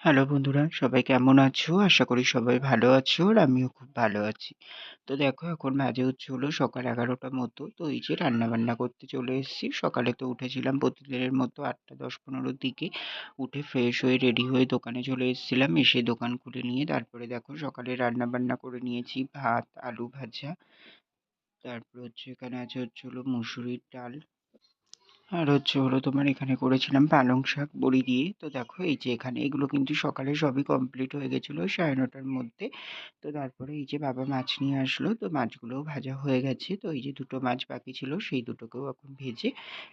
Hello বন্ধুরা, সবাই কেমন আছো? আশা করি সবাই ভালো আছো আর আমিও খুব ভালো আছি। তো দেখো এখন বাজে হচ্ছে হলো সকাল ১১টার মতো। তো এই যে রান্নাবান্না করতে চলে এসেছি। সকালে তো উঠেছিলাম প্রতিদিনের মতো ৮টা ১০-১৫ দিকে। উঠে ফ্রেশ হয়ে রেডি হয়ে দোকানে চলে এসেছিলাম। এসে দোকান খুলে নিয়ে তারপরে দেখো সকালে রান্নাবান্না করে নিয়েছি ভাত, আলু ভাজা, তারপর হচ্ছে এখানে আছে হচ্ছে হলো মুসুরির ডাল, আর হচ্ছে হলো তোমার এখানে করেছিলাম পালং শাক, বড়ি দিয়ে। তো দেখো এই যে এখানে এগুলো কিন্তু সকালে সবই কমপ্লিট হয়ে গেছিল সাড়ে নটার মধ্যে। তো তারপরে এই যে বাবা মাছ নিয়ে আসলো, তো মাছগুলোও ভাজা হয়ে গেছে। তো এই যে দুটো মাছ বাকি ছিল, সেই দুটোকেও এখন ভেজে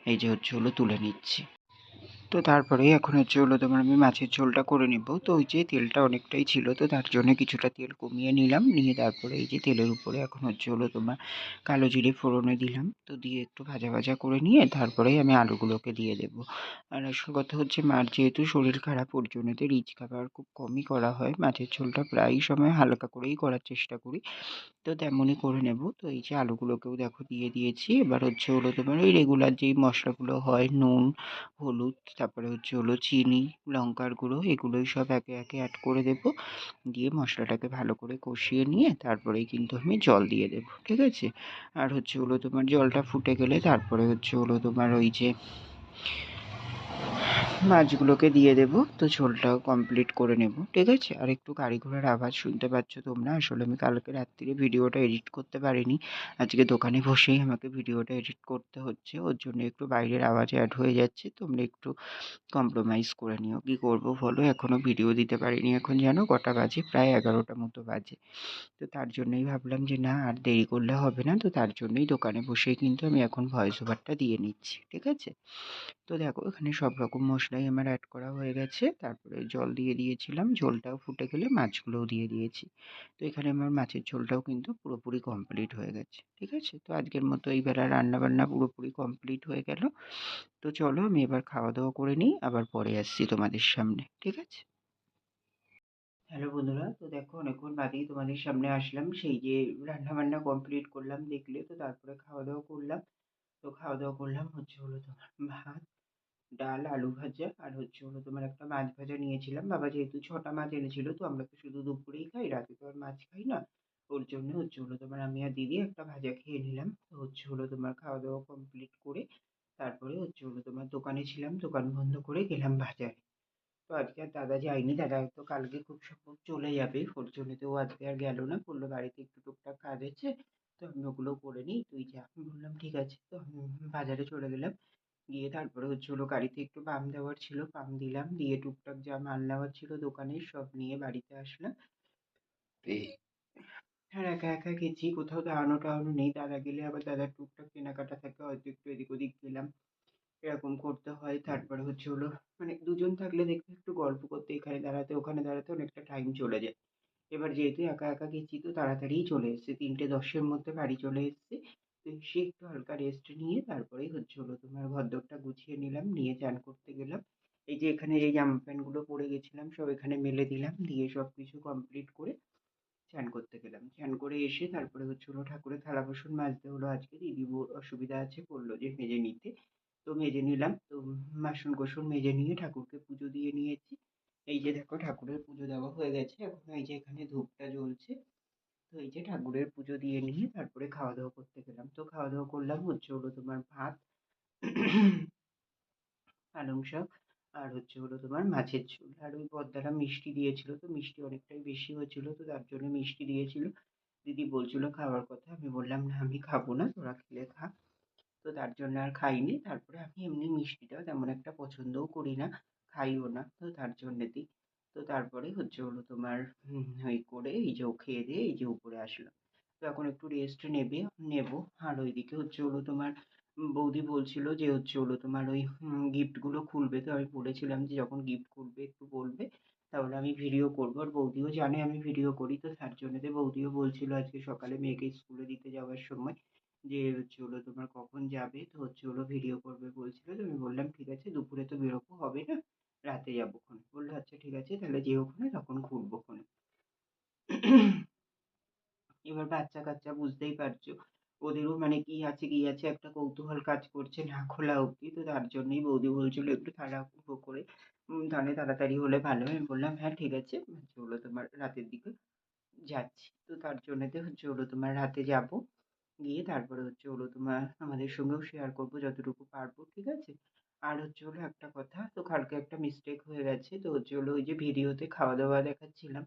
এই যে হচ্ছে হলো তুলে নিচ্ছি। তো তারপরে এখন হচ্ছে হলো তোমার আমি মাছের ঝোলটা করে নেব। তো ওই যে তেলটা অনেকটাই ছিল, তো তার জন্য কিছুটা তেল কমিয়ে নিলাম। নিয়ে তারপরে এই যে তেলের উপরে এখন হচ্ছে হলো তোমার কালো জিরে ফোড়নে দিলাম। তো দিয়ে একটু ভাজা ভাজা করে নিয়ে তারপরেই আমি আলুগুলোকে দিয়ে দেবো। আর আসল কথা হচ্ছে, মার যেহেতু শরীর খারাপ, ওর জন্য তো রিচ খাবার খুব কমই করা হয়। মাছের ঝোলটা প্রায়ই সময় হালকা করেই করার চেষ্টা করি। তো তেমনই করে নেব। তো এই যে আলুগুলোকেও দেখো দিয়ে দিয়েছি। এবার হচ্ছে হলো তোমার ওই রেগুলার যেই মশলাগুলো হয়, নুন, হলুদ তারপরে হচ্ছে হলো চিনি, লঙ্কার গুঁড়ো, এগুলোই সব একে একে অ্যাড করে দেব। দিয়ে মশলাটাকে ভালো করে কষিয়ে নিয়ে তারপরেই কিন্তু আমি জল দিয়ে দেব, ঠিক আছে? আর হচ্ছে হলো তোমার জলটা ফুটে গেলে তারপরে হচ্ছে হলো তোমার ওই যে মাছগুলোকে দিয়ে দেব, তো ঝোলটাও কমপ্লিট করে নেব, ঠিক আছে? আর একটু গাড়ি ঘোড়ার আওয়াজ শুনতে পাচ্ছ তোমরা? আসলে আমি কালকে রাত্রিরে ভিডিওটা এডিট করতে পারিনি। আজকে দোকানে বসেই আমাকে ভিডিওটা এডিট করতে হচ্ছে, ওর জন্য একটু বাইরের আওয়াজ অ্যাড হয়ে যাচ্ছে, তোমরা একটু কম্প্রোমাইজ করে নিও। কী করব বলো? এখনও ভিডিও দিতে পারিনি এখন জানো? কটা বাজে? প্রায় এগারোটা মতো বাজে। তো তার জন্যই ভাবলাম যে না, আর দেরি করলে হবে না, তো তার জন্যই দোকানে বসেই কিন্তু আমি এখন ভয়েস ওভারটা দিয়ে নিচ্ছি, ঠিক আছে? তো দেখো, এখানে সব রকম মশলাই আমার অ্যাড করা হয়ে গেছে। তারপরে জল দিয়ে দিয়েছিলাম। ঝোলটাও ফুটে গেলে মাছগুলোও দিয়ে দিয়েছি। তো এখানে আমার মাছের ঝোলটাও কিন্তু পুরোপুরি কমপ্লিট হয়ে গেছে, ঠিক আছে? তো আজকের মতো এই বেলা রান্নাবান্না পুরোপুরি কমপ্লিট হয়ে গেল। তো চলো আমি এবার খাওয়া দাওয়া করে নিই, আবার পরে আসছি তোমাদের সামনে, ঠিক আছে? হ্যালো বন্ধুরা, তো দেখো অনেকক্ষণ বাদেই তোমাদের সামনে আসলাম। সেই যে রান্নাবান্না কমপ্লিট করলাম দেখলে, তো তারপরে খাওয়া দাওয়া করলাম। তো খাওয়া দাওয়া করলাম হচ্ছে হলো তোমার ভাত। ডাল, আলু ভাজা আর হচ্ছে হলো তোমার একটা মাছ ভাজা নিয়েছিলাম। বাবা যেহেতু ছটা মাছ এনেছিল তো আমরা তো শুধু দুপুরেই খাই, রাতে তো আর মাছ খাই না। ওর জন্য হচ্ছে হলো তোমার আমি আর দিদি একটা ভাজা খেয়ে নিলাম। তো হচ্ছে হলো তোমার খাওয়া দাওয়া কমপ্লিট করে তারপরে হচ্ছে হলো তোমার দোকানে ছিলাম, দোকান বন্ধ করে গেলাম বাজারে। তো আজকে আর দাদা যায়নি, দাদা হয়তো কালকে খুব সম্ভব চলে যাবে, ওর জন্য তো আজকে আর গেল না, বলল বাড়িতে একটু টুকটাক কাজ আছে, তো আমি ওগুলো করে নিই, তুই যা। বললাম ঠিক আছে, তো বাজারে চলে গেলাম। গিয়ে তারপরে হচ্ছে হলো গাড়িতে একটু পাম দেওয়ার ছিল পাম দিলাম দিয়ে টুকটাক যা মাল নেওয়ার ছিল দোকানের সব নিয়ে বাড়িতে আসলাম। আর একা একা গেছি কোথাও দাঁড়ানো টাড়ানো নেই দাদা গেলে আবার দাদার টুকটাক কেনাকাটা থাকে হয়তো একটু এদিক ওদিক গেলাম এরকম করতে হয়। তারপরে হচ্ছে হলো মানে দুজন থাকলে দেখবে একটু গল্প করতে এখানে দাঁড়াতে ওখানে দাঁড়াতে অনেকটা টাইম চলে যায়। এবার যেহেতু একা একা গেছি তো তাড়াতাড়িই চলে এসেছে তিনটে দশের মধ্যে বাড়ি চলে এসেছে। এসে একটু হালকা রেস্ট নিয়ে তারপরেই হচ্ছে হলো তোমার ঘরদোরটা গুছিয়ে নিলাম, নিয়ে চান করতে গেলাম। এই যে এখানে এই জামা প্যান্টগুলো পরে গেছিলাম, সব এখানে মেলে দিলাম, দিয়ে সব কিছু কমপ্লিট করে চান করতে গেলাম। চান করে এসে তারপরে হচ্ছে হলো ঠাকুরের থালা বাসন মাজতে হলো আজকে দিদি অসুবিধা আছে বলল যে মেজে নিতে। তো মেজে নিলাম, তো বাসন কোসন মেজে নিয়ে ঠাকুরকে পুজো দিয়ে নিয়েছি। এই যে দেখো ঠাকুরের পুজো দেওয়া হয়ে গেছে, এখন এই যে এখানে ধূপটা জ্বলছে। তো এই যে ঠাকুরের পুজো দিয়ে নিয়ে তারপরে খাওয়া দাওয়া করতে গেলাম। তো খাওয়া দাওয়া করলাম, হচ্ছে হলো তোমার ভাত, পালং শাক, আর হচ্ছে হলো তোমার মাছের ঝোল। আর ওই বড়দারা মিষ্টি দিয়েছিল, তো মিষ্টি অনেকটাই বেশি হয়েছিল, তো তার জন্য মিষ্টি দিয়েছিল। দিদি বলছিল খাওয়ার কথা, আমি বললাম, না, আমি খাব না, তোরা খেলে খা। তো তার জন্য আর খাইনি। তারপরে আমি এমনি মিষ্টিটাও তেমন একটা পছন্দও করি না, খাইও না, তো তার জন্যেতেই তো তারপরে হচ্ছে হলো তোমার ওই করে এই যে ও খেয়ে দিয়ে এই যে উপরে আসলাম তো এখন একটু রেস্ট নেবে, নেব। আর ওইদিকে হচ্ছে হলো তোমার বৌদি বলছিল যে হচ্ছে হলো তোমার ওই গিফটগুলো খুলবে। তো আমি বলেছিলাম যে যখন গিফট খুলবে একটু বলবে, তাহলে আমি ভিডিও করব। আর বৌদিও জানে আমি ভিডিও করি, তো তার জন্যতে বৌদিও বলছিল আজকে সকালে মেয়েকে স্কুলে দিতে যাওয়ার সময় যে হচ্ছে হলো তোমার কখন যাবে। তো হচ্ছে হলো ভিডিও করবে বলছিল। তো আমি বললাম, ঠিক আছে, দুপুরে তো বেরোবো, হবে না? রাতে যাব ক্ষণ বলল আচ্ছা ঠিক আছে তাহলে যেও ক্ষণে তখন ঘুরবো ক্ষণে এবার বাচ্চা কাচ্চা বুঝতেই পারছ ওদেরও মানে কি আছে কি আছে একটা কৌতূহল কাজ করছে না খোলা অবধি তো তার জন্যই বৌদি বলছিল একটু তাড়াহুড়ো করে তাহলে তাড়াতাড়ি হলে ভালো হয়। আমি বললাম, "হ্যাঁ, ঠিক আছে।" হলো তোমার রাতের দিকে যাচ্ছি। তো তার জন্যেতে হচ্ছে হলো তোমার রাতে যাব। গিয়ে তারপরে হচ্ছে হলো তোমার আমাদের সঙ্গেও শেয়ার করব যতটুকু পারব। ঠিক আছে? আর হচ্ছে হলো একটা কথা, তো কালকে একটা মিস্টেক হয়ে গেছে। তো হচ্ছে হলো ওই যে ভিডিওতে খাওয়া-দাওয়া দেখাচ্ছিলাম,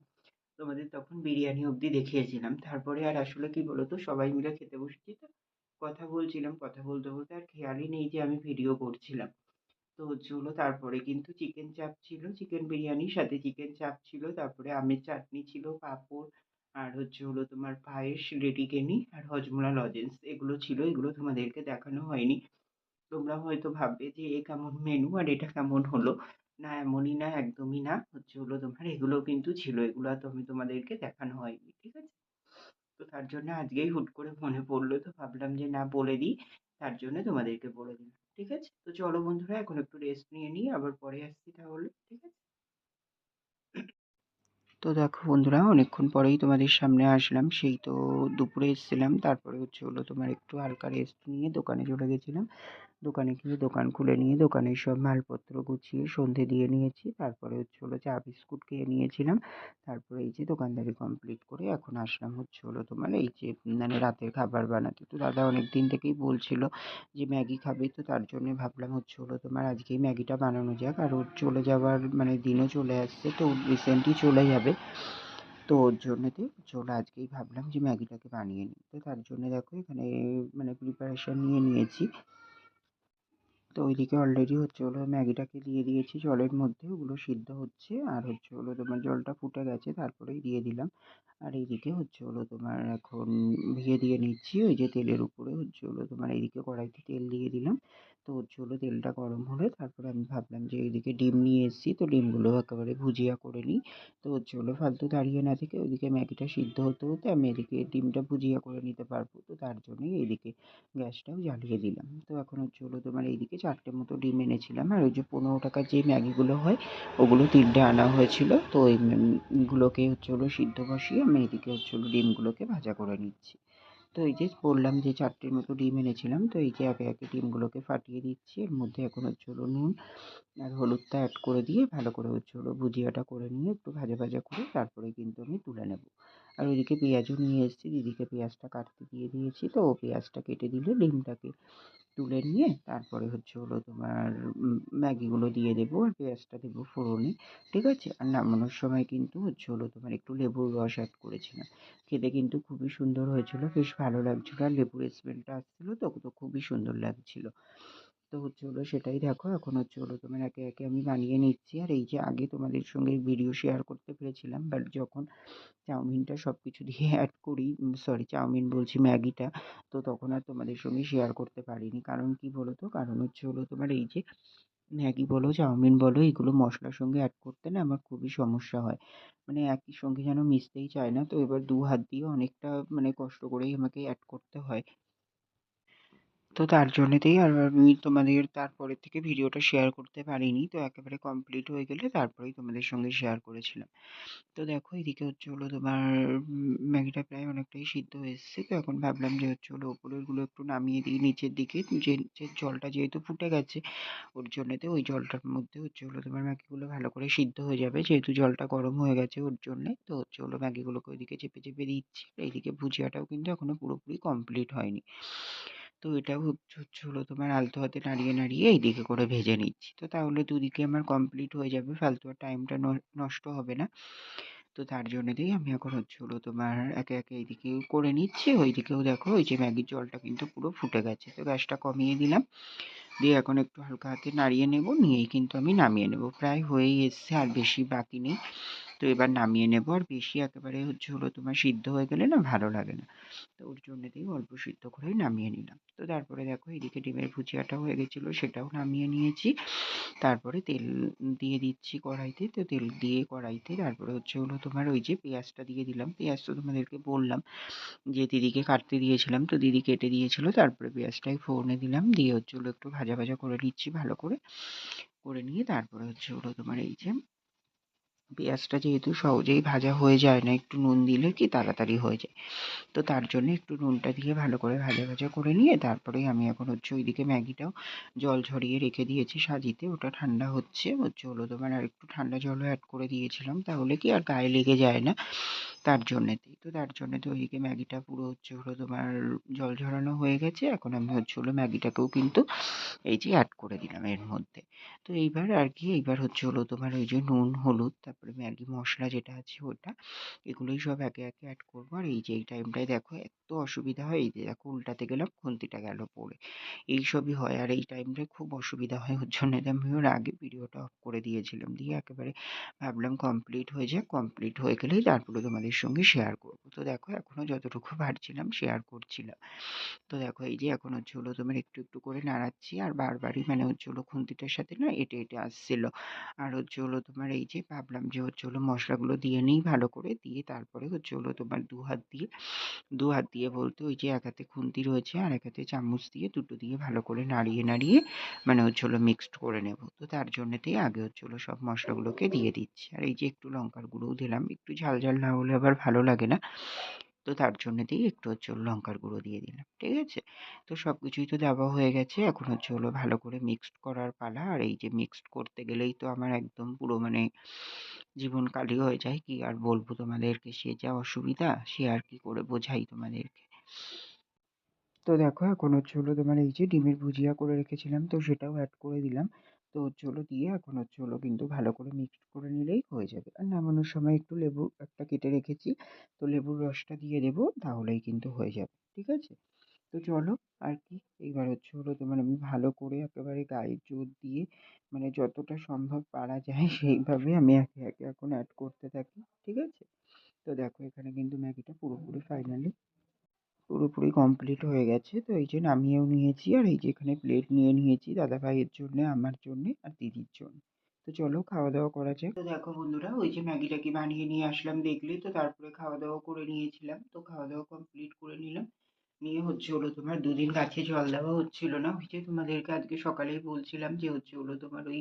তোমাদের তখন বিরিয়ানি অবধি দেখিয়েছিলাম। তারপরে আর আসলে কি বলতো সবাই মিলে খেতে বসেছি তো কথা বলছিলাম। কথা বলতে, বলতে আর খেয়ালই নেই যে আমি ভিডিও করছিলাম। তো হচ্ছে হলো তারপরে কিন্তু চিকেন চাপ ছিল, চিকেন বিরিয়ানির সাথে চিকেন চাপ ছিল, তারপরে আমের চাটনি ছিল, পাঁপড় আর হচ্ছে হলো তোমার পায়েস, লেডিকেনি আর হজমোলা লজেন্স এগুলো ছিল। এগুলো তোমাদেরকে দেখানো হয়নি। তোমরা হয়তো ভাববে যে এ কেমন মেনু আর এটা কেমন হলো? না এমনই না, একদমই না। হচ্ছে হলো তোমার এগুলোও কিন্তু ছিল। এগুলো তো আমি তোমাদেরকে দেখানো হয়নি। ঠিক আছে? তো তার জন্য আজকেই হুট করে মনে পড়ল তো ভাবলাম যে না বলে দিই। তার জন্য তোমাদেরকে বলে দিলাম। ঠিক আছে? তো চলো বন্ধুরা এখন একটু রেস্ট নিয়ে নিই। আবার পরে আসছি তাহলে। ঠিক আছে? তো দেখো বন্ধুরা অনেকক্ষণ পরেই তোমাদের সামনে আসলাম। সেই তো দুপুরে এসেছিলাম। তারপরে হচ্ছে হলো তোমার একটু হালকা রেস্ট নিয়ে দোকানে চলে গেছিলাম। দোকানে গিয়ে দোকান খুলে নিয়ে দোকানের সব মালপত্র গুছিয়ে সন্ধে দিয়ে নিয়েছি। তারপরে হচ্ছে হলো চা, বিস্কুট খেয়ে নিয়েছিলাম। তারপরে এই যে দোকানদারি কমপ্লিট করে এখন আসলাম হচ্ছে হলো তোমার এই যে মানে রাতের খাবার বানাতে। তো দাদা অনেক দিন থেকেই বলছিল যে ম্যাগি খাবে, তো তার জন্য ভাবলাম হচ্ছে হলো তোমার আজকেই ম্যাগিটা বানানো যাক। আর ওর চলে যাওয়ার মানে দিনও চলে আসছে, তো রিসেন্টলি চলে যাবে। তো ওর জন্যেতে চলো আজকেই ভাবলাম যে ম্যাগিটাকে বানিয়ে নিই। তো তার জন্য দেখো এখানে মানে প্রিপারেশান নিয়ে নিয়েছি। তো ওইদিকে অলরেডি হচ্ছে হলো ম্যাগিটাকে দিয়ে দিয়েছি জলের মধ্যে, ওগুলো সিদ্ধ হচ্ছে। আর হচ্ছে হলো তোমার জলটা ফুটে গেছে, তারপরেই দিয়ে দিলাম। আর এইদিকে হচ্ছে হলো তোমার এখন ভিজিয়ে দিয়ে নিচ্ছি, ওই যে তেলের উপরে হচ্ছে হলো তোমার এইদিকে কড়াইতে তেল দিয়ে দিলাম। তো হলো তেলটা গরম হলে তারপরে আমি ভাবলাম যে এইদিকে ডিম নিয়ে এসেছি, তো ডিমগুলো একেবারে ভুজিয়া করে নিই। তো হলো ফালতু দাঁড়িয়ে না থেকে ওইদিকে ম্যাগিটা সিদ্ধ হতে হতে আমি এদিকে ডিমটা ভুজিয়া করে নিতে পারব। তো তার জন্যই এইদিকে গ্যাসটাও জ্বালিয়ে দিলাম। তো এখন হলো তোমার এইদিকে চারটে মতো ডিম এনেছিলাম। আর ওই যে পনেরো টাকার যে ম্যাগিগুলো হয়, ওগুলো তিনটে আনা হয়েছিল। তো ওইগুলোকে হচ্ছে হলো সিদ্ধ বসিয়ে আমি এদিকে হচ্ছে হলো ডিমগুলোকে ভাজা করে নিচ্ছি। তো এই যে বললাম যে চারটের মতো ডিম এনেছিলাম, তো এই যে একে একে ডিমগুলোকে ফাটিয়ে দিচ্ছি। এর মধ্যে এখন হচ্ছে হলো নুন আর হলুদটা অ্যাড করে দিয়ে ভালো করে হচ্ছে হলো ভুজিয়াটা করে নিয়ে একটু ভাজা ভাজা করে তারপরে কিন্তু আমি তুলে নেব। আর ওইদিকে পেঁয়াজও নিয়ে এসেছি। দিদিকে পেঁয়াজটা কাটতে দিয়ে দিয়েছি তো, ও পেঁয়াজটা কেটে দিলে ডিমটাকে তুলে নিয়ে তারপরে হচ্ছে হলো তোমার ম্যাগিগুলো দিয়ে দেবো আর পেঁয়াজটা দেবো ফোড়নে, ঠিক আছে? আর নামানোর সময় কিন্তু হচ্ছে হলো তোমার একটু লেবুর রস অ্যাড করেছিলাম। খেতে কিন্তু খুবই সুন্দর হয়েছিল, বেশ ভালো লাগছিল। আর লেবুর স্মেলটা আসছিল তো তো খুবই সুন্দর লাগছিল। তো হচ্ছে হলো সেটাই দেখো, এখন হচ্ছে হলো তোমার একে একে আমি বানিয়ে নিচ্ছি। আর এই যে আগে তোমাদের সঙ্গে ভিডিও শেয়ার করতে পেরেছিলাম বাট যখন চাউমিনটা সব কিছু দিয়ে অ্যাড করি সরি চাউমিন বলছি, ম্যাগিটা, তো তখন আর তোমাদের সঙ্গে শেয়ার করতে পারিনি। কারণ কি বলো তো কারণ হচ্ছে হলো তোমার এই যে ম্যাগি বলো, চাউমিন বলো, এগুলো মশলার সঙ্গে অ্যাড করতে না আমার খুবই সমস্যা হয়। মানে একই সঙ্গে যেন মিশতেই চায় না, তো এবার দু হাত দিয়ে অনেকটা মানে কষ্ট করেই আমাকে অ্যাড করতে হয়। তো তার জন্যেতেই আর আমি তোমাদের তারপরের থেকে ভিডিওটা শেয়ার করতে পারিনি। তো একেবারে কমপ্লিট হয়ে গেলে তারপরেই তোমাদের সঙ্গে শেয়ার করেছিলাম। তো দেখো, এদিকে হচ্ছে হলো তোমার ম্যাগিটা প্রায় অনেকটাই সিদ্ধ এসছে। তো এখন ভাবলাম যে হচ্ছে হলো ওপরেরগুলো একটু নামিয়ে দিই, নিচের দিকে। যে জলটা যেহেতু ফুটে গেছে, ওর জন্যেতে ওই জলটার মধ্যে হচ্ছে হলো তোমার ম্যাগিগুলো ভালো করে সিদ্ধ হয়ে যাবে। যেহেতু জলটা গরম হয়ে গেছে ওর জন্যে, তো হচ্ছে হলো ম্যাগিগুলোকে ওইদিকে চেপে চেপে দিচ্ছি। এইদিকে ভুজিয়াটাও কিন্তু এখনও পুরোপুরি কমপ্লিট হয়নি। তো এটাও হচ্ছে হলো, তোমার আলতো হাতে নাড়িয়ে নাড়িয়ে এইদিকে করে ভেজে নিচ্ছি। তো তাহলে দুদিকে আমার কমপ্লিট হয়ে যাবে, ফালতু আর টাইমটা নষ্ট হবে না। তো তার জন্যেতেই আমি এখন হচ্ছে হলো তোমার একে একে এইদিকেও করে নিচ্ছি, ওইদিকেও দেখো ওই যে ম্যাগির জলটা কিন্তু পুরো ফুটে গেছে। তো গ্যাসটা কমিয়ে দিলাম, দিয়ে এখন একটু হালকা হাতে নাড়িয়ে নেব, নিয়েই কিন্তু আমি নামিয়ে নেব। প্রায় হয়েই এসছে, আর বেশি বাকি নেই। তো এবার নামিয়ে নেব। আর বেশি একেবারে হচ্ছে হলো তোমার সিদ্ধ হয়ে গেলে না ভালো লাগে না। তো ওর জন্যতেই অল্প সিদ্ধ করেই নামিয়ে নিলাম। তো তারপরে দেখো এদিকে ডিমের ভুজিয়াটাও হয়ে গেছিল, সেটাও নামিয়ে নিয়েছি। তারপরে তেল দিয়ে দিচ্ছি কড়াইতে। তো তেল দিয়ে কড়াইতে তারপরে হচ্ছে হলো তোমার ওই যে পেঁয়াজটা দিয়ে দিলাম। পেঁয়াজ তো তোমাদেরকে বললাম যে দিদিকে কাটতে দিয়েছিলাম। তো দিদি কেটে দিয়েছিল, তারপরে পেঁয়াজটাই ফোড়নে দিলাম। দিয়ে হচ্ছে হলো একটু ভাজা ভাজা করে নিচ্ছি ভালো করে। করে নিয়ে তারপরে হচ্ছে হলো তোমার এই যে পেঁয়াজটা যেহেতু সহজেই ভাজা হয়ে যায় না, একটু নুন দিলে কি তাড়াতাড়ি হয়ে যায়। তো তার জন্য একটু নুনটা দিয়ে ভালো করে ভাজা ভাজা করে নিয়ে তারপরেই আমি এখন হচ্ছে ওইদিকে ম্যাগিটাও জল ঝরিয়ে রেখে দিয়েছি সাজিতে, ওটা ঠান্ডা হচ্ছে। হচ্ছে হলো তোমার আর একটু ঠান্ডা জলও অ্যাড করে দিয়েছিলাম, তাহলে কি আর গায়ে লেগে যায় না? তার জন্যেতেই। তো তার জন্যে তো ওইদিকে ম্যাগিটা পুরো হচ্ছে হলো তোমার জল ঝরানো হয়ে গেছে। এখন আমি হচ্ছে হলো ম্যাগিটাকেও কিন্তু এই যে অ্যাড করে দিলাম এর মধ্যে। তো এইবার আর কি, এইবার হচ্ছে হলো তোমার ওই যে নুন, হলুদ, তারপরে ম্যাগি মশলা যেটা আছে ওটা, এগুলোই সব একে একে অ্যাড করব। আর এই যে এই টাইমটায় দেখো এত অসুবিধা হয়, এই যে দেখো উল্টাতে গেলাম, খুন্তিটা গেল পড়ে। এইসবই হয়। আর এই টাইমটায় খুব অসুবিধা হয়, ওর জন্য আমি ওর আগে ভিডিওটা অফ করে দিয়েছিলাম। দিয়ে একেবারে ভাবলাম কমপ্লিট হয়ে যাক কমপ্লিট হয়ে গেলেই তারপরে তোমাদের সঙ্গে শেয়ার করব। তো দেখো এখনও যতটুকু পারছিলাম শেয়ার করছিলাম। তো দেখো, এই যে এখন হচ্ছে হলো তোমার একটু একটু করে নাড়াচ্ছি আর বারবারই মানে হচ্ছে হলো খুন্তিটার সাথে না এটে এটে আসছিল। আর হচ্ছে হলো তোমার এই যে ভাবলাম যে হচ্ছে হলো মশলাগুলো দিয়ে নিই ভালো করে, দিয়ে তারপরে হচ্ছে হলো তোমার দু হাত দিয়ে, দু হাত দিয়ে বলতে ওই যে এক হাতে খুন্তি রয়েছে আর এক হাতে চামচ দিয়ে দুটো দিয়ে ভালো করে নাড়িয়ে নাড়িয়ে মানে হচ্ছে হলো মিক্সড করে নেব। তো তার জন্যতেই আগে হচ্ছে হলো সব মশলাগুলোকে দিয়ে দিচ্ছি। আর এই যে একটু লঙ্কার গুঁড়োও দিলাম, একটু ঝাল ঝাল না হলে আবার ভালো লাগে না। তো তার জন্যেতেই একটু হচ্ছে লঙ্কার গুঁড়ো দিয়ে দিলাম, ঠিক আছে? তো সব কিছুই তো দেওয়া হয়ে গেছে। এখন হচ্ছে হলো ভালো করে মিক্সড করার পালা। আর এই যে মিক্সড করতে গেলেই তো আমার একদম পুরো মানে জীবন কালি হয়ে যায়। কি আর বলব তোমাদেরকে? সে যা অসুবিধা, সে আর কি করে বোঝাই তোমাদেরকে? তো দেখো, এখন হচ্ছে হলো তোমার এই যে ডিমের ভুজিয়া করে রেখেছিলাম, তো সেটাও অ্যাড করে দিলাম। তো হলো দিয়ে এখন হচ্ছে হলো কিন্তু ভালো করে মিক্সড করে নিলেই হয়ে যাবে। আর নামানোর সময় একটু লেবু একটা কেটে রেখেছি, তো লেবুর রসটা দিয়ে দেবো, তাহলেই কিন্তু হয়ে যাবে, ঠিক আছে? তো চলো আর কি, এইবার হচ্ছে হলো তোমার আমি ভালো করে একেবারে গায়ে জোর দিয়ে মানে যতটা সম্ভব পারা যায় সেইভাবে আমি একে একে এখন অ্যাড করতে থাকি, ঠিক আছে? তো দেখো এখানে কিন্তু ম্যাগিটা পুরোপুরি ফাইনালি পুরোপুরি কমপ্লিট হয়ে গেছে। তো এই যে নামিয়েও নিয়েছি আর এই যে এখানে প্লেট নিয়ে নিয়েছি দাদা ভাইয়ের জন্যে, আমার জন্যে আর দিদির জন্য। তো চলো খাওয়া দাওয়া করা যাক। তো দেখো বন্ধুরা, ওই যে ম্যাগিটাকে বানিয়ে নিয়ে আসলাম দেখলে, তো তারপরে খাওয়া দাওয়া করে নিয়েছিলাম। তো খাওয়া দাওয়া কমপ্লিট করে নিলাম। নিয়ে হচ্ছে হলো তোমার দুদিন গাছে জল দেওয়া হচ্ছিল না, ওই যে তোমাদেরকে আজকে সকালেই বলছিলাম যে হচ্ছে হলো তোমার ওই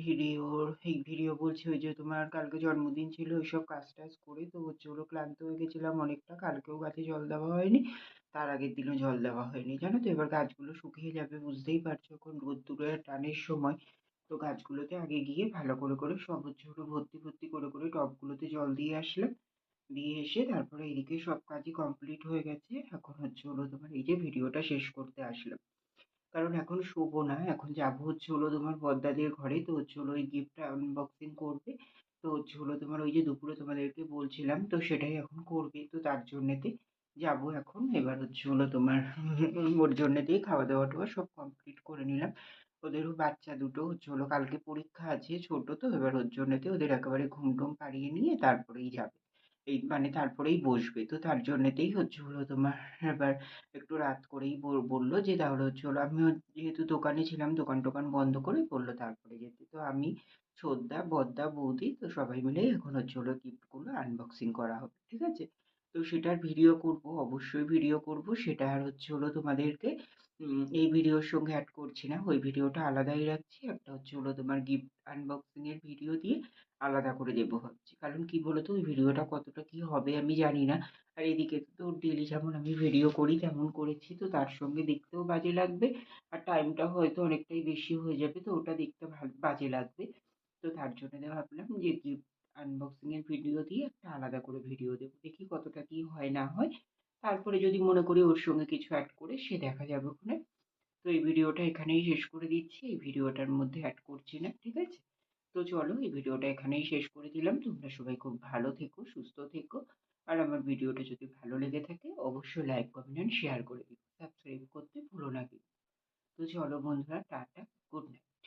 ভিডিওর এই ভিডিও বলছি ওই যে তোমার কালকে জন্মদিন ছিল, ওইসব কাজ টাজ করে তো হচ্ছে হলো ক্লান্ত হয়ে গেছিলাম অনেকটা। কালকেও গাছে জল দেওয়া হয়নি, তার আগের দিনও জল দেওয়া হয়নি। জানো তো এবার গাছগুলো শুকিয়ে যাবে, বুঝতেই পারছ এখন রোদ্দুরের টানের সময়। তো গাছগুলোতে আগে গিয়ে ভালো করে করে সব হচ্ছে ভর্তি ভর্তি করে করে টবগুলোতে জল দিয়ে আসলাম। দিয়ে এসে তারপরে এদিকে সব কাজই কমপ্লিট হয়ে গেছে। এখন হচ্ছে হলো তোমার এই যে ভিডিওটা শেষ করতে আসলাম। কারণ এখন শোবো না, এখন যাব হচ্ছে হলো তোমার বড়দাদের ঘরে। তো হচ্ছে হলো ওই গিফটটা আনবক্সিং করবে। তো হচ্ছে হলো তোমার ওই যে দুপুরে তোমাদেরকে বলছিলাম, তো সেটাই এখন করবে। তো তার জন্যেতে যাব এখন। এবার হচ্ছে হলো তোমার ওর জন্যেতেই খাওয়া দাওয়া টাওয়া সব কমপ্লিট করে নিলাম। ওদেরও বাচ্চা দুটো, হচ্ছে হলো কালকে পরীক্ষা আছে ছোটো, তো এবার ওর জন্যেতে ওদের একেবারে ঘুম টুম পাড়িয়ে নিয়ে তারপরেই যাবে। এই মানে তারপরেই বসবে। তো তার জন্যেতেই হচ্ছে হলো তোমার এবার একটু রাত করেই বলল যে তাহলে হচ্ছে হলো আমিও যেহেতু দোকানে ছিলাম, দোকান টোকান বন্ধ করে বলল তারপরে যেতে। তো আমি ছোদ্দা বদ্দা বৌদি তো সবাই মিলেই এখন হচ্ছে হলো গিফটগুলো আনবক্সিং করা হবে, ঠিক আছে? তো সেটার ভিডিও করব, অবশ্যই ভিডিও করব। সেটা আর হচ্ছে হলো তোমাদেরকে এই ভিডিওর সঙ্গে অ্যাড করছি না। ওই ভিডিওটা আলাদাই রাখছি। একটা হচ্ছে হলো তোমার গিফট আনবক্সিংয়ের ভিডিও দিয়ে আলাদা করে দেবো ভাবছি। কারণ কি বলো তো ওই ভিডিওটা কতটা কি হবে আমি জানি না। আর এদিকে তো ডেলি যেমন আমি ভিডিও করি, তেমন করেছি। তো তার সঙ্গে দেখতেও বাজে লাগবে। আর টাইমটা হয়তো অনেকটাই বেশি হয়ে যাবে। তো ওটা দেখতে বাজে লাগবে। তো তার জন্য ভাবলাম যে গিফট আনবক্সিংয়ের ভিডিও দিয়ে একটা আলাদা করে ভিডিও দেবো। দেখি কতটা কি হয়, না হয়। তারপরে যদি মনে করি ওর সঙ্গে কিছু অ্যাড করে সে দেখা যাবে ওখানে। তো এই ভিডিওটা এখানেই শেষ করে দিচ্ছি। এই ভিডিওটার মধ্যে অ্যাড করছি না, ঠিক আছে? তো চলো, এই ভিডিওটা এখানেই শেষ করে দিলাম। তোমরা সবাই খুব ভালো থেকো, সুস্থ থেকো। আর আমার ভিডিওটা যদি ভালো লেগে থাকে, অবশ্যই লাইক কমেন্ট অ্যান্ড শেয়ার করে দিও। সাবস্ক্রাইব করতে ভুলো না কিন্তু। তো চলো বন্ধুরা, টাটা গুড নাইট